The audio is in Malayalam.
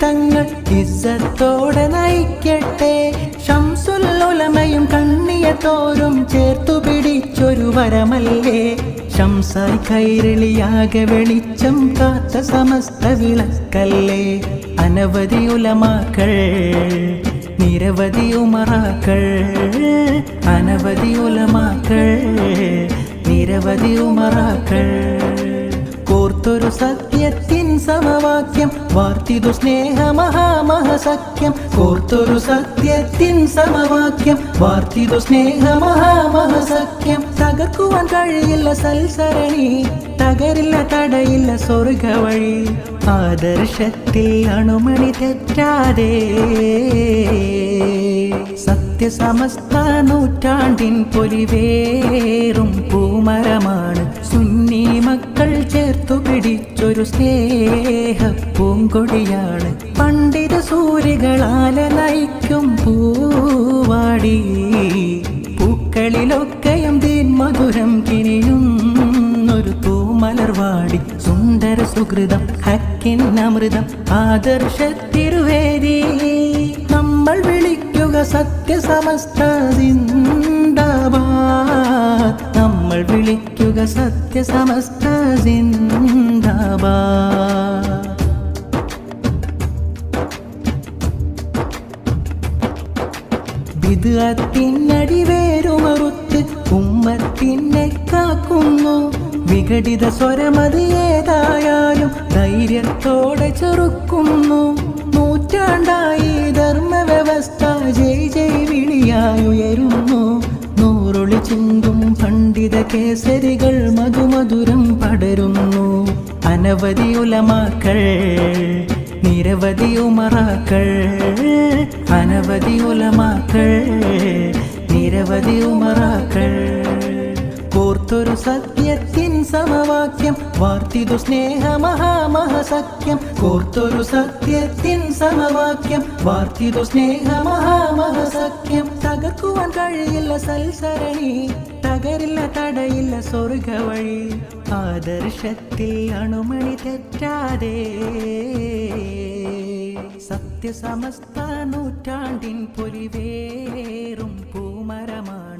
ജീവിതങ്ങൾ ഇസ്സത്തോടെ നയിക്കട്ടെ. ശംസുല്ലോലമയും കണ്ണിയ തോറും ചേർത്തു പിടിച്ചൊരു വരമല്ലേ. ശംസായി കൈരളിയാകെ വെളിച്ചം കാത്ത സമസ്ത വിളക്കല്ലേ. അനവധി ഉലമാക്കൾ നിരവധി ഉമറാക്കൾ അനവധി ഉലമാക്കൾ നിരവധി ഉമറാക്കൾ. കോർത്തൊരു സത്യത്തിൻ സമവാക്യം? വാർത്തിതു സ്നേഹ മഹാമഹസഖ്യം കോർത്തൊരു സത്യത്തിൻ സമവാക്യം. വാർത്തിതു സ്നേഹ മഹാമഹസഖ്യം തകർക്കുവാൻ കഴിയില്ല സൽസരണി. തകരില്ല തടയില്ല സ്വർഗ വഴി ആദർശത്തിൽ അണുമണി തെറ്റാതെ. സത്യസമസ്ത നൂറ്റാണ്ടിൻ പൊലിവേറും പൂമരമാണ്. സുന്നി മക്കൾ ചേർത്തു പിടിച്ചൊരു സ്നേഹ പൂങ്കൊടിയാണ്. പണ്ഡിത സൂര്യകളാല നയിക്കും പൂവാടി. പൂക്കളിലൊക്കെയും മധുരം കിനിയുന്നൊരു തൂമലർവാടി സുന്ദര സുഹൃതം ഹക്കിൻ അമൃതം ആദർശത്തിരുവേദി നമ്മൾ വിളിക്കുക സത്യസമസ്ത നമ്മൾ വിളിക്കുക സത്യസമസ്ത സമസ്ത വിദത്തിനടിവേരുമറുത്ത് ഉമ്മത്തിനെ കാക്കുന്നു. വിഘടിത സ്വരമത് ഏതായാലും ധൈര്യത്തോടെ ചെറുക്കുന്നു. നൂറ്റാണ്ടായി ധർമ്മ വ്യവസ്ഥ ജയ് ജയ് വിളിയായി ചിന്തും പണ്ഡിത കേസരികൾ മധുമധുരം പടരുന്നു. അനവധി ഉലമാക്കൾ നിരവധി ഉമറാക്കൾ. അനവധി ഉലമാക്കൾ നിരവധി ഉമറാക്കൾ. കോർത്തൊരു സത്യത്തിൻ സമവാക്യം വാർത്തിതു സ്നേഹ മഹാമഹസഖ്യം കോർത്തൊരു സത്യത്തിൻ സമവാക്യം വാർത്തിതു സ്നേഹ മഹാമഹസഖ്യം തകർക്കുവാൻ കഴിയില്ല സൽസരണി തകരില്ല തടയില്ല സ്വർഗ വഴി ആദർശത്തിൽ അണുമണി തെറ്റാതെ. സത്യസമസ്ത നൂറ്റാണ്ടിൻ പൊലിവേറും പൂമരമാണ്.